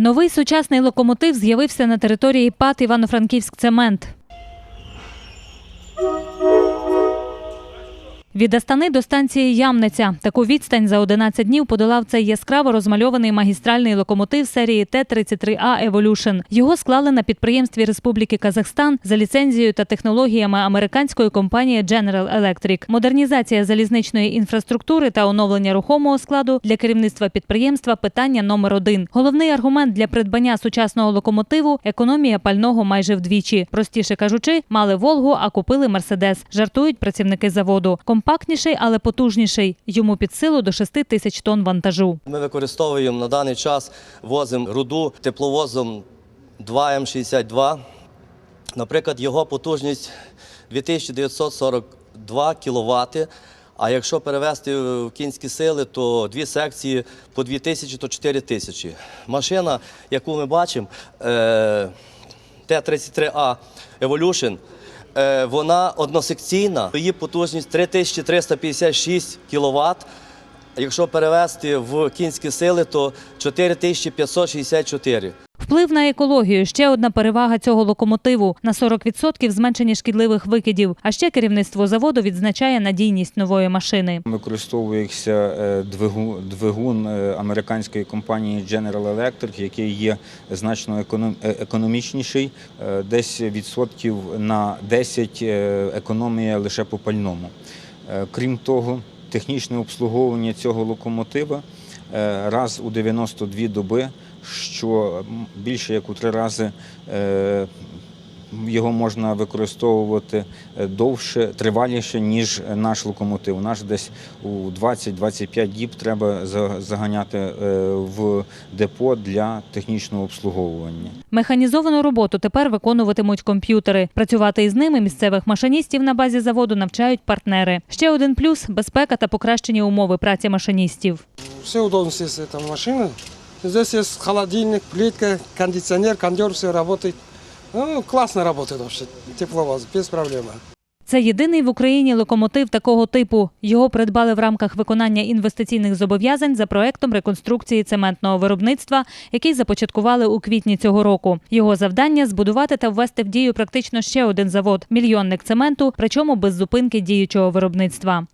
Новий сучасний локомотив з'явився на території ПАТ Івано-Франківськ Цемент. Від Астани до станції Ямниця таку відстань за 11 днів подолав цей яскраво розмальований магістральний локомотив серії Т-33А Evolution. Його склали на підприємстві Республіки Казахстан за ліцензією та технологіями американської компанії General Electric. Модернізація залізничної інфраструктури та оновлення рухомого складу для керівництва підприємства питання номер один. Головний аргумент для придбання сучасного локомотиву економія пального майже вдвічі. Простіше кажучи, мали Волгу, а купили Мерседес. Жартують працівники заводу. Компактніший, але потужніший. Йому під силу до 6 тисяч тонн вантажу. Ми використовуємо на даний час возимо руду тепловозом 2М62. Наприклад, його потужність 2942 кВт. А якщо перевести в кінські сили, то дві секції по 2000, то 4000. Машина, яку ми бачимо, е, Т-33А Evolution, вона односекційна, її потужність 3356 кВт. Якщо перевести в кінські сили, то 4564. Вплив на екологію ще одна перевага цього локомотиву на 40% зменшення шкідливих викидів. А ще керівництво заводу відзначає надійність нової машини. Використовується е, двигун, е, американської компанії General Electric, який є значно е, економічніший, десь відсотків на 10 е, економія лише по пальному. Крім того, технічне обслуговування цього локомотива раз у 92 доби, що більше як у три рази е, його можна використовувати е, довше, триваліше, ніж наш локомотив. Наш десь у 20-25 діб треба заганяти е, в депо для технічного обслуговування. Механізовану роботу тепер виконуватимуть комп'ютери. Працювати із ними місцевих машиністів на базі заводу навчають партнери. Ще один плюс безпека та покращені умови праці машиністів. Все удобности с этой машины. Здесь есть холодильник, плитка, кондиционер, кондер, все работает. Ну, классно работает вообще, тепловоз, без проблем. Це єдиний в Україні локомотив такого типу. Його придбали в рамках виконання інвестиційних зобов'язань за проектом реконструкції цементного виробництва, який започаткували у квітні цього року. Його завдання збудувати та ввести в дію практично ще один завод мільйонник цементу, причому без зупинки діючого виробництва.